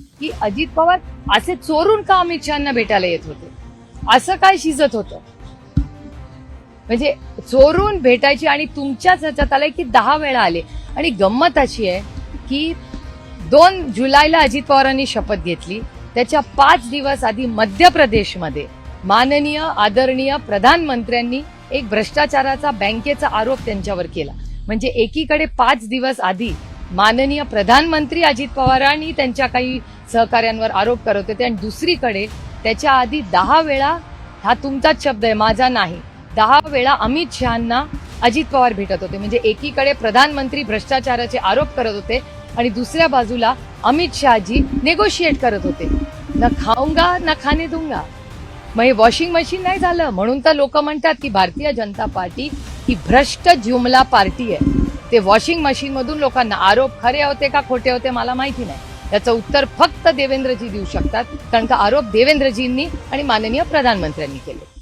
की अजित पवार असे चोरून का अमित शहाना भेटायला येत होते? असं काय शिजत होतं? म्हणजे चोरून भेटायची आणि तुमच्याच ह्याच्यात आलंय की दहा वेळा आले. आणि गंमत अशी आहे की दोन जुलैला अजित पवारांनी शपथ घेतली. त्याच्या पाच दिवस आधी मध्य प्रदेशमध्ये माननीय आदरणीय प्रधानमंत्र्यांनी एक भ्रष्टाचाराचा बँकेचा आरोप त्यांच्यावर केला. म्हणजे एकीकडे पाच दिवस आधी माननीय प्रधानमंत्री अजित पवारांनी त्यांच्या काही सहकाऱ्यांवर आरोप करत होते. आणि दुसरीकडे त्याच्या आधी दहा वेळा हा तुमचाच शब्द आहे माझा नाही. दहा वेळा अमित शहांना अजित पवार भेटत होते. म्हणजे एकीकडे प्रधानमंत्री भ्रष्टाचाराचे आरोप करत होते आणि दुसऱ्या बाजूला अमित शहाजी नेगोशिएट करत होते. न खाऊंगा न खाणे दूंगा. मग हे वॉशिंग मशीन नाही झालं. म्हणून तर लोक म्हणतात की भारतीय जनता पार्टी ही भ्रष्ट जुमला पार्टी आहे. ते वॉशिंग मशीनमधून लोकांना आरोप खरे होते का खोटे होते मला माहिती नाही. याचं उत्तर फक्त देवेंद्रजी देऊ शकतात कारण का आरोप देवेंद्रजींनी आणि माननीय प्रधानमंत्र्यांनी केले.